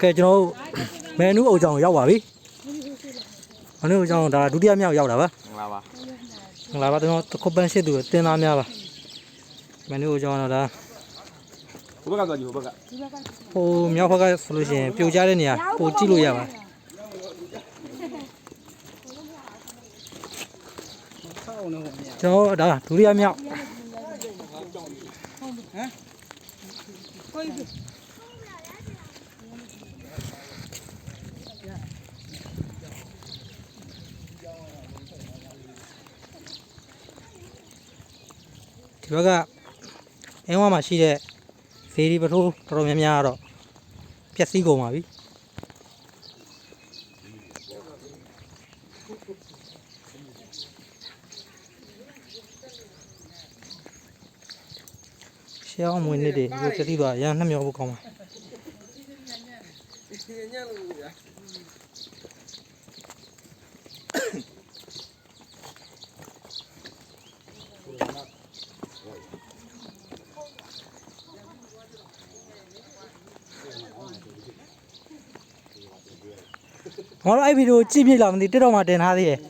ကဲကျွန်တော်တို့မန်နူးအုပ်ကြောင်ရောက်ပါပြီမန်နူးအုပ်ကြောင်ဒါဒုတိယမြောက်ရောက်တာပါမင်္ဂလာပါမင်္ဂလာပါကျွန်တော်တခုပန်းရှိသူတင်သားများပါမန်နူးအုပ်ကြောင်တော့ဒါဟိုဘက်ကသွားကြည့်ဟိုဘက်ကဟိုမြောက်ဘက်ကဆိုလို့ရှိရင်ပြိုကျတဲ့နေရာပိုကြည့်လို့ရပါတယ်ကျွန်တော်ဒါဒုတိယမြောက် ဒီဘက်ကအင်းဝါမှာရှိတဲ့ဇေဒီပထိုးတော်တော်များများကတော့ပျက်စီးကုန်ပါပြီ ရှေးအောင်မွေးနေ့တွေဒီလိုပျက်စီးသွားရမ်းနှမျောဖို့ကောင်းပါငါတို့အဲ့ဗီဒီယိုကြည့်ပြစ်လာမသိတက်တော့မှတင်ထားသေးတယ်